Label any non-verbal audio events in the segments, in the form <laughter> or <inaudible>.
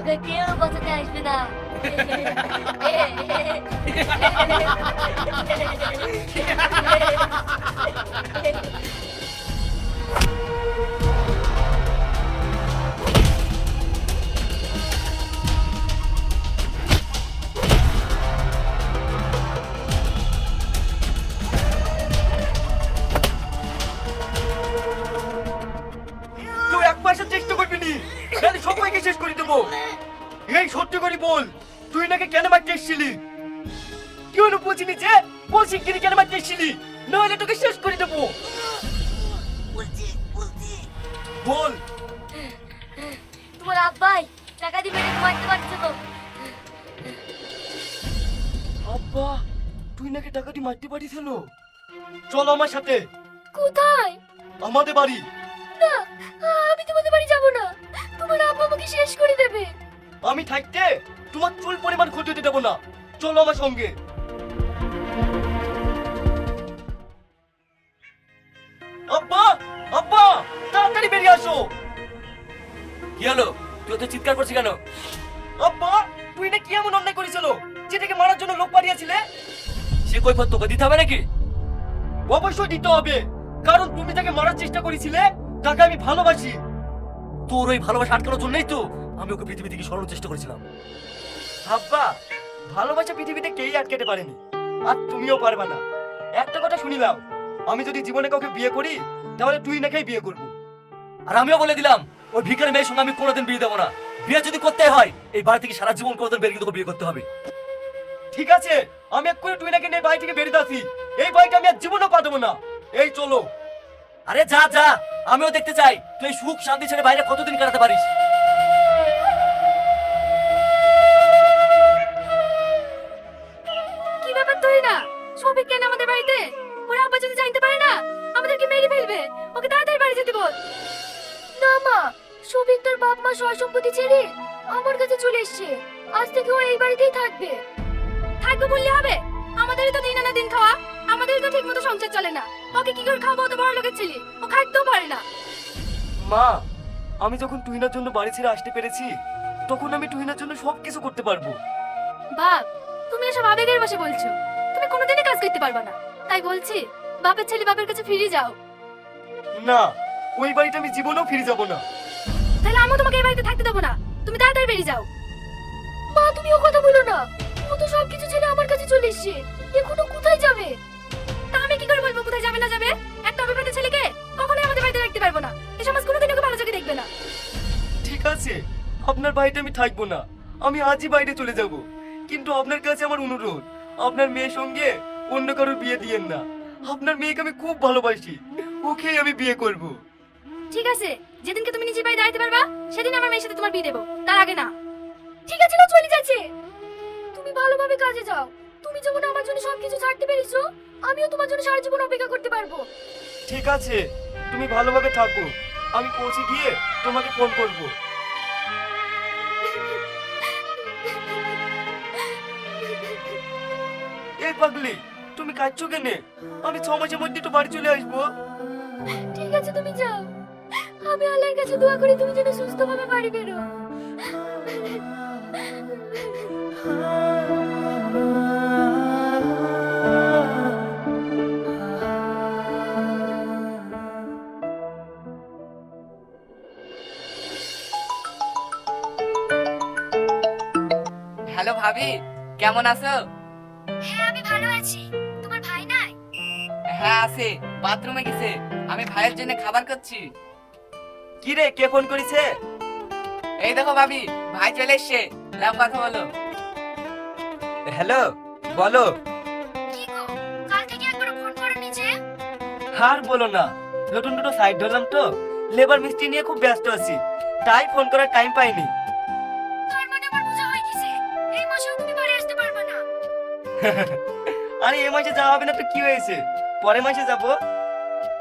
তোকে কেউ বাঁচাতে আসবে না তুই সবাইকে শেষ করে দেবো। এই সত্যি করে বল তুই নাকি কেন মারতে এসেছিলি? কি হলো বুঝিনি যে? বল শিগগিরি কেন মারতে এসেছিলি? নাহলে তোকে শেষ করে দেবো। বল। তোমার আব্বাই টাকা দিবে না মারতে পারছে তো। আব্বা তুই নাকি টাকা টাকাটি মারতে পারিস হলো চল আমার সাথে। কোথায়? আমাদের বাড়ি। না আমি থাকতে তোমার চুল পরিমাণ ক্ষতি হতে দেবো না। চলো আমার সঙ্গে। আব্বা আব্বা তাড়াতাড়ি বেরিয়ে আসো। কি হলো? তুই তো চিৎকার করছিস কেন? আব্বা তুই না কি এমন অন্যায় করেছিল যেটাকে মারার জন্য লোক পাঠিয়েছিলে? সে কৈফত তোকে দিতে হবে নাকি? অবশ্যই দিতে হবে। কারণ তুমি তাকে মারার চেষ্টা করেছিলে তাকে আমি ভালোবাসি। তোর ওই ভালোবাসা আটকানোর জন্যই তো আমি ওকে পৃথিবী থেকে সরানোর চেষ্টা করেছিলাম। আব্বা ভালোবাসা পৃথিবীতে কেই আটকাতে পারেনি? আর তুমিও পারবে না। একটা কথা শুনিলাম আমি যদি জীবনে কাউকে বিয়ে করি, তাহলে তুই নাকেই বিয়ে করব। আর আমিও বলে দিলাম, ওই ভিখারি মেয়ের সঙ্গে আমি কোনোদিন বিয়ে দেবো না। বিয়ে যদি করতে হয়, এই বাড়ি থেকে সারা জীবন কোনোদিন বেরিয়ে তোকে বিয়ে করতে হবে। ঠিক আছে, আমি এক এক্ষুনি তুই নাকি নিয়ে বাড়ি থেকে বেরিয়ে আসি। এই বাড়িটা আমি আর জীবনও পা দেবো না। এই চলো। আরে যা যা, আমিও দেখতে চাই, তুই সুখ শান্তি ছেড়ে বাইরে কতদিন কাটাতে পারিস? কেন আমাদের বাড়িতে? ওর আব্বা যদি জানতে পারে না আমাদেরকে মেরে ফেলবে। ওকে তাড়াতাড়ি বাড়ি যেতে বল। না মা সবিক তোর বাপ মা সয় সম্পত্তি ছেড়ে আমার কাছে চলে এসেছে। আজ থেকে ও এই বাড়িতেই থাকবে। থাকবে বললে হবে? আমাদেরই তো দিন আনা দিন খাওয়া। আমাদেরই তো ঠিক মতো সংসার চলে না। ওকে কি করে খাব তো বড় লোকের ছেলে? ও খাইতেও পারে না। মা আমি যখন তুহিনার জন্য বাড়ি ছেড়ে আসতে পেরেছি তখন আমি তুহিনার জন্য সব কিছু করতে পারব। বাপ তুমি এসব আবেগের বসে বলছো। কোনোদিনই কাজ করতে পারবে না। তাই বলছি বাপের ছেলে বাপের কাছে ফিরে যাও। না ওই বাড়িতে আমি জীবনেও ফিরে যাব না। তাহলে আমিও তোমাকে এই বাড়িতে থাকতে দেবো না। তুমি তাড়াতাড়ি বেরিয়ে যাও। মা তুমি ও কথা বলো না। ও তো সবকিছু ছেড়ে আমার কাছে চলে এসেছে। এখনও কোথায় যাবে? তা আমি কি করে বলব কোথায় যাবে না যাবে? একটা অবিবাহিত ছেলেকে কখনোই আমাদের বাড়িতে রাখতে পারব না। এই সমাজ কোনোদিন ওকে ভালো চোখে দেখবে না। ঠিক আছে আপনার বাড়িতে আমি থাকব না। আমি আজই বাইরে চলে যাব। কিন্তু আপনার কাছে আমার অনুরোধ আপনার মেয়ের সঙ্গে অন্য কারোর বিয়ে দিয়েন না। আপনার মেয়েকে আমি খুব ভালোবাসি। ওকেই আমি বিয়ে করব। ঠিক আছে যেদিনকে তুমি নিজে বাড়ি দাঁড়াতে পারবা সেদিন আমার মেয়ের সাথে তোমার বিয়ে দেবো। তার আগে না। ঠিক আছে না চলে যাচ্ছে। তুমি ভালোভাবে কাজে যাও। তুমি যেমন আমার জন্য সবকিছু ছাড়তে পেরেছ আমিও তোমার জন্য সারা জীবন অপেক্ষা করতে পারব। ঠিক আছে তুমি ভালোভাবে থাকো। আমি পৌঁছে গিয়ে তোমাকে ফোন করব। পাগলি তুমি কাঁদছো কেনে? আমি ছ মাসের মধ্যে তো বাড়ি চলে আসব। ঠিক আছে তুমি যাও। আমি আল্লাহর কাছে দোয়া করি তুমি যেন সুস্থভাবে বাড়ি বেরো হ্যালো ভাবি কেমন আছো? হ্যাঁ ভালো আছি। তোমার ভাই নাই? হ্যাঁ আছে। বাথরুমে গেছে। আমি ভাইয়ের জন্য খাবার করছি কি রে কে ফোন করেছে? এই দেখো ভাবি ভাই চলে এসছে। নাও কথা বলো। হ্যালো বলো। কি গো কাল থেকে একবার ফোন করনি যে? আর বলো না নতুন দুটো সাইড ধরলাম তো। লেবার মিস্ত্রি নিয়ে খুব ব্যস্ত আছি। তাই ফোন করার টাইম পাইনি। তার মানে আমার বোঝা হয়ে গেছে। এই মাসেও তুমি বাড়ি আসতে পারবে না। <laughs> আরে এ মাসে যাওয়া হবে না তো কি হয়েছে? পরের মাসে যাব?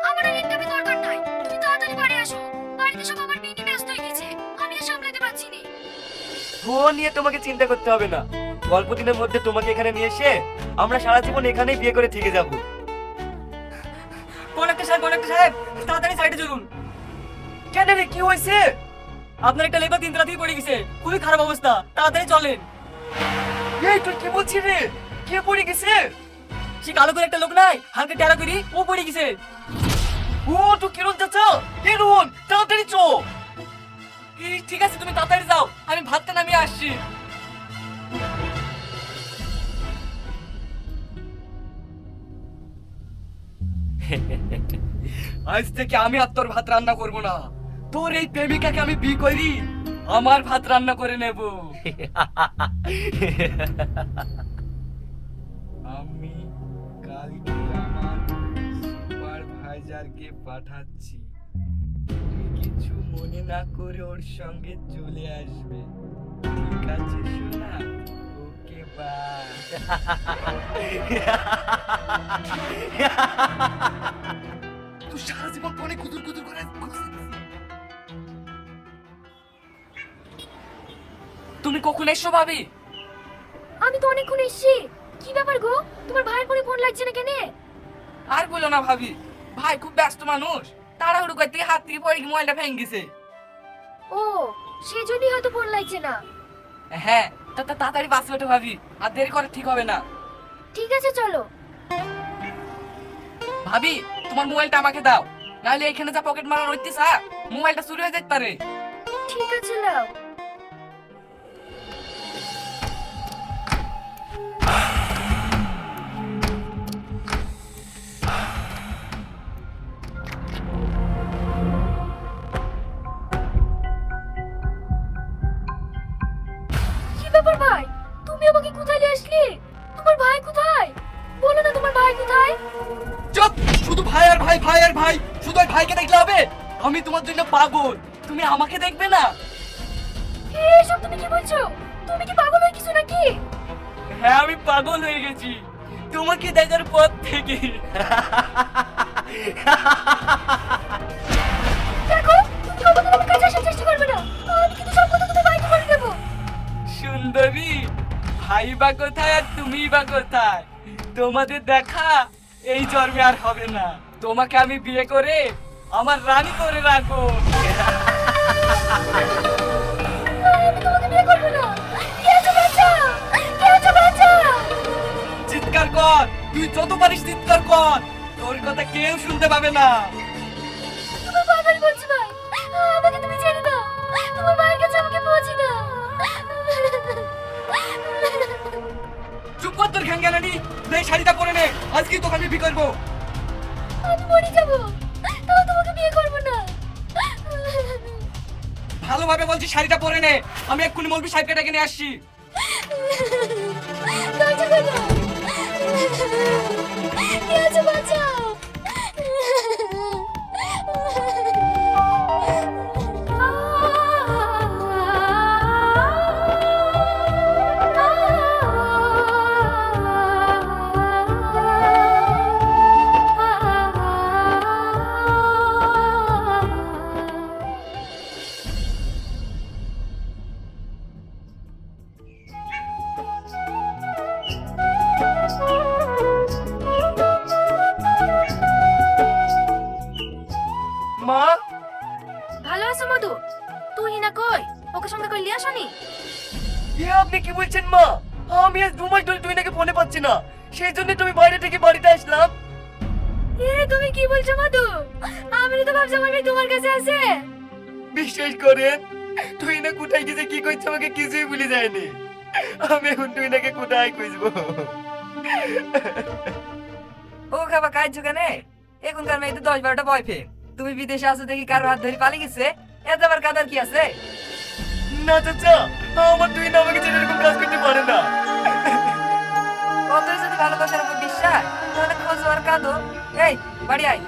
আমার আর ইন্টারভিউ দরকার নাই। তুমি তাড়াতাড়ি বাড়ি আসো। বাড়িতে সব আমার মেয়ে নিয়ে ব্যস্ত হয়ে গেছে। আমি আর সামলাতে পারছি না। ও নিয়ে তোমাকে চিন্তা করতে হবে না। অল্প দিনের মধ্যে তোমাকে এখানে নিয়ে এসে আমরা সারা জীবন এখানেই বিয়ে করে থেকে যাব। সাহেব সাহেব তাড়াতাড়ি সাইডে চলুন। কেন রে কি হয়েছে? আপনার একটা লেবার তিন তলা পড়ে গেছে। খুবই খারাপ অবস্থা। তাড়াতাড়ি চলেন। এই তুই কি বলছিস রে? কে পড়ে গেছে? সে কালো করে একটা লোক নাই, হালকা টেরা করি ও পড়ে গেছে। ও, তো কিরণ চাচা কিরণ তাড়াতাড়ি চো। ঠিক আছে, তুমি তাড়াতাড়ি যাও, আমি ভাতটা নামিয়ে আসছি। আজ থেকে আমি আর তোর ভাত রান্না করব না। তোর এই প্রেমিকাকে আমি বি করি, আমার ভাত রান্না করে নেব। <laughs> সুপারভাইজারকে পাঠাচ্ছি। তুমি কিছু মনে না করে ওর সঙ্গে চলে আসবে। ঠিক আছে শোনা ওকে তুই সারা জীবন ফোনে কুতুর কুতুর করে তুমি কখন এসো ভাবি? আমি তো অনেকক্ষণ এসেছি। কি ব্যাপার গো? তোমার ভাইয়ের ফোনে ফোন লাগছে না কেনে? আর বলো না ভাবি। ভাই খুব ব্যস্ত মানুষ। তাড়াহুড়ো করতে হাত থেকে পড়ে গিয়ে মোবাইলটা ভেঙে গেছে ও সেই জন্যই হয়তো ফোন লাগছে না। হ্যাঁ তা তা- তাড়াতাড়ি বাসে ওঠো ভাবি। আর দেরি করে ঠিক হবে না। ঠিক আছে চলো। ভাবি তোমার মোবাইলটা আমাকে দাও। নাহলে এখানে যা পকেট মারা রইতে স্যার মোবাইলটা চুরি হয়ে যেতে পারে। ঠিক আছে নাও। ভাই ভাই আর ভাই শুধু ওই ভাইকে দেখলে হবে? আমি তোমার জন্য পাগল। তুমি আমাকে দেখবে না। এসব তুমি কি বলছো? তুমি কি পাগল হয়ে কিছু নাকি? হ্যাঁ আমি পাগল হয়ে গেছি। তোমাকে দেখার পর থেকে। দেখো তুমি কখনো আমার কাছে আসার চেষ্টা করবে না। আমি কিন্তু সব কথা তোমার ভাইকে বলে দেবো। সুন্দরী ভাই বা কোথায় আর তুমি বা কোথায়? তোমাদের দেখা এই জন্মে আর হবে না। তোমাকে আমি বিয়ে করে আমার রানী করে রাখব। না চিৎকার কর তুই যত পারিস চিৎকার কর। তোর কথা কেউ শুনতে পাবে না। তোমার পাগল বলছি ভাই আমাকে তুমি ছেড়ে দাও। তোমার ভাইয়ের কাছে আমাকে পৌঁছে দাও। চুপ কর তোর ঘ্যাঙ্গানানি এই শাড়িটা পরে নে আজকে তোকে আমি বিয়ে করব। আমি মরে যাব। তাও তোমাকে বিয়ে করব না। ভালোভাবে বলছি শাড়িটা পরে নে। আমি এক্ষুনি মলবি সাহেবকে ডেকে নিয়ে আসছি। দরজা খোলো। কে আছে বাঁচাও সেই জন্য তুমি বাইরে থেকে বাড়িতে আসলাম। এ তুমি কি বলছো মধু? আমি তো ভাবছি আমার মেয়ে তোমার কাছে আছে। বিশ্বাস করেন তুই না কোথায় গেছে কি আমাকে কিছুই ভুলে যায়নি। আমি এখন তুই নাকি কোথায় খুঁজবো? ও খাবা কাজ কেনে? এখনকার মেয়েদের দশ বারোটা বয় ফে তুমি বিদেশে আছো দেখি কারও হাত ধরে পালিয়ে গেছে? এত আবার কাদার কি আছে? না চাচা আমার তুই না আমাকে ছেড়ে এরকম কাজ করতে পারে না। ভালোবাসার উপর বিশ্বাস। তাহলে খোঁজ আর কাঁদো এই, বাড়ি আয়।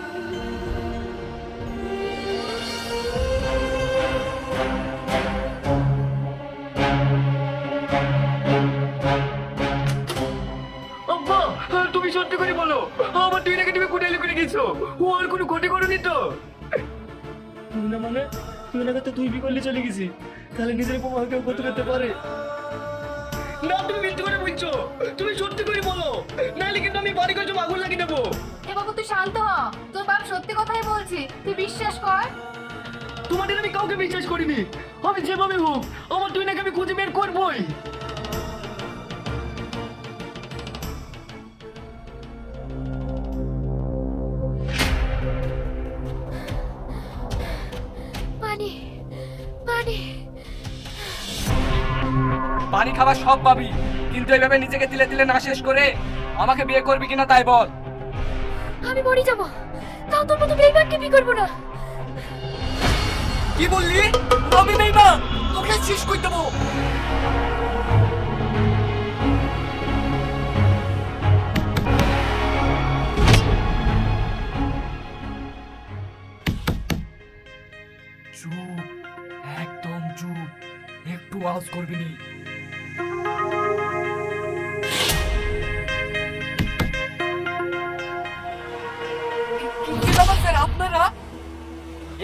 তুমি সত্যি করে বলো, আমার তুই নাকি তুমি কোথায় লুকিয়ে গেছো। ও আর কোনো ক্ষতি করনি তো। না মানে তুই নাকি তো তুই বি করলে চলে গেছি তাহলে নিজের উপর কেউ ক্ষতি করতে পারে। না, তুমি মিথ্যে তুমি সত্যি করে বলো। নাহলে কিন্তু আমি বাড়ি করে আগুন লাগিয়ে দেবো। এ বাবু তুই শান্ত হ। তোর বাপ সত্যি কথাই বলছি। তুই বিশ্বাস কর। তোমাদের আমি কাউকে বিশ্বাস করিনি। আমি যেভাবে হোক আমার তুই নাকি আমি খুঁজে বের করবোই। পানি পানি। পানি খাবার সব পাবি। কিন্তু এইভাবে নিজেকে তিলে তিলে না শেষ করে আমাকে বিয়ে করবি কিনা তাই বল। আমি মরে যাব। তাও তোর মতো বেইমানকে বিয়ে করব না। কি বললি? আমি নেই মা তোকে শেষ করে দেবো। চুপ একদম চুপ। একটু আওয়াজ করবি নি।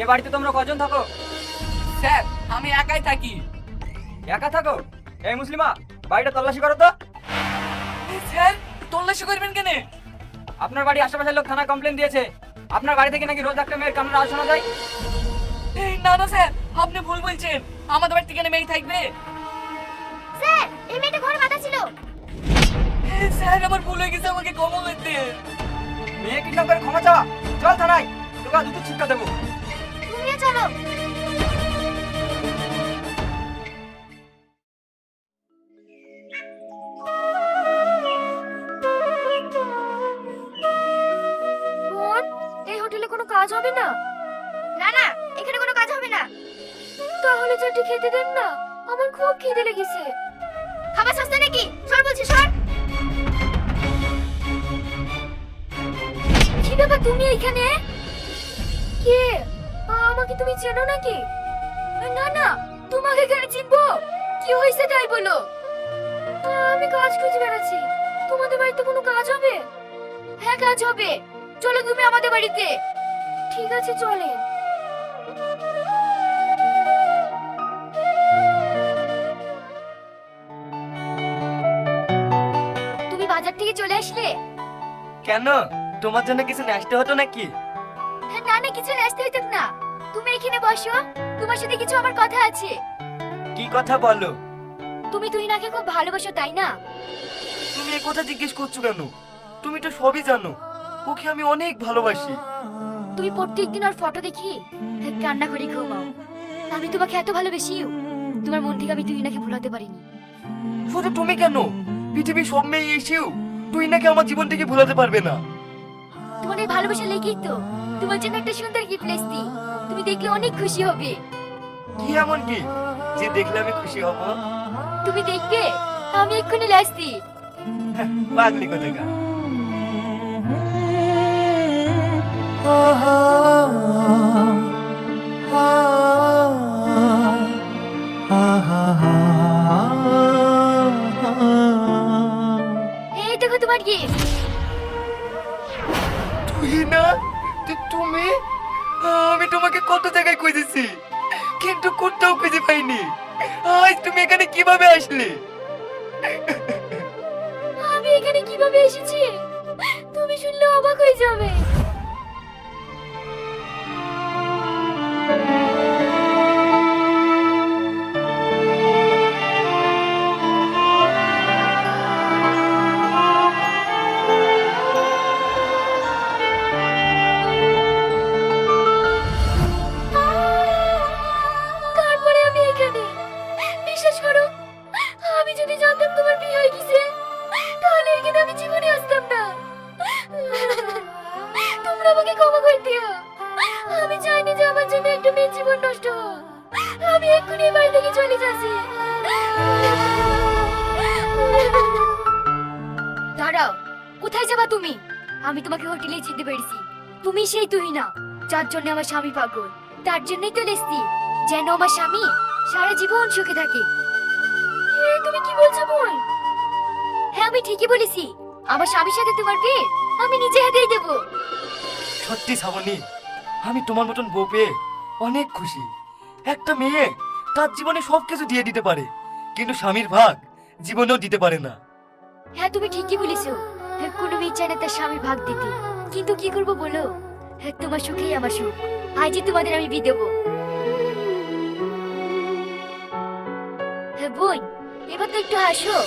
এ বাড়িতে তোমরা কজন থাকো? স্যার আমি একাই থাকি। একা থাকো? এই মুসলিমা বাড়িটা তল্লাশি করো তো। স্যার তল্লাশি করবেন কেন? আপনার বাড়ি আশেপাশের লোক থানা কমপ্লেন দিয়েছে। আপনার বাড়ি থেকে নাকি রোজ একটা মেয়ের কান্নার আওয়াজ শোনা যায়? না না স্যার আপনি ভুল বলছেন। আমাদের বাড়িতে কেন মেয়ে থাকবে? স্যার এই মেয়েটা ঘরে বাঁধা ছিল। স্যার আমার ভুল হয়ে গেছে আমাকে ক্ষমা করতে মেয়ে কিডন্যাপ করে ক্ষমা চাওয়া চল থানায় তোকে দুটো শিক্ষা দেবো। চলো। হোটেলে কোনো কাজ হবে না? না না, এখানে কোনো কাজ হবে না। তাহলে চারটি খেতে দেন না। আমার খুব খিদে লেগেছে। খাবার সস্তা নাকি? সর বলছি, সর। কি ব্যাপার, তুমি এখানে? কে? আমাকে তুমি চেনো নাকি? না না তোমাকে কেন চিনবো? কি হয়েছে তাই বলো। আমি কাজ খুঁজে বেড়াচ্ছি। তোমাদের বাড়িতে কোনো কাজ হবে? হ্যাঁ কাজ হবে। চলো তুমি আমাদের বাড়িতে। ঠিক আছে চলে তুমি বাজার থেকে চলে আসলে? কেন? তোমার জন্য কিছু নষ্ট হতো নাকি? হ্যাঁ, না না কিছু আসতে হইতো না। তুমি এখানে বসো। তোমার সাথে কিছু আমার কথা আছে। কি কথা বলো? তুমি তুই নাকি খুব ভালোবাসো তাই না? তুমি এই কথা জিজ্ঞেস করছ কেন? তুমি তো সবই জানো। ওকে আমি অনেক ভালোবাসি। তুমি প্রত্যেকদিন ওর ফটো দেখি কান্না করে ঘুমাও। আমি তোমাকে এত ভালোবেসিও তোমার মন থেকে আমি তুই নাকি ভুলাতে পারিনি। শুধু তুমি কেন? পৃথিবীর সব মেয়ে এসেও তুই নাকি আমার জীবন থেকে ভুলাতে পারবে না। তোমার এই ভালোবাসা লেগেই তো। তোমার জন্য একটা সুন্দর গিফট এসছি তুমি দেখলে অনেক খুশি হবে। কি এমন কি? যে দেখলে আমি খুশি হব? তুমি দেখবে আমি এক্ষুনি লাসছি। পাগলি কোথাকা এই দেখো তোমার গিফট তুই না? কত জায়গায় খুঁজেছি, কিন্তু কোথাও খুঁজে পাইনি। আজ তুমি এখানে কীভাবে আসলে? আমি এখানে কীভাবে এসেছি? তুমি শুনলে অবাক হয়ে যাবে। কোথায় যাবা তুমি? আমি তোমাকে হোটেলে যেতে পেরেছি। তুমি সেই তুই না যার জন্য আমার স্বামী পাগল। তার জন্যই তো লেসতি। যেন আমার স্বামী সারা জীবন সুখে থাকে। তুমি কি বলছো বোন? হ্যাঁ আমি ঠিকই বলেছি। আমার স্বামীর সাথে তোমার বিয়ে আমি নিজে হাতেই দেবো। সত্যি শ্রাবণী আমি তোমার মতন বউ পেয়ে অনেক খুশি। একটা মেয়ে তার জীবনে সব কিছু দিয়ে দিতে পারে কিন্তু স্বামীর ভাগ জীবনেও দিতে পারে না। হ্যাঁ তুমি ঠিকই বলেছ। কোনো মেয়ে চায় না তার স্বামী ভাগ দিতে। কিন্তু কি করব বলো? তোমার সুখেই আমার সুখ। আজই তোমাদের আমি বিয়ে দেবো। বোন, এবার তো একটু হাসো।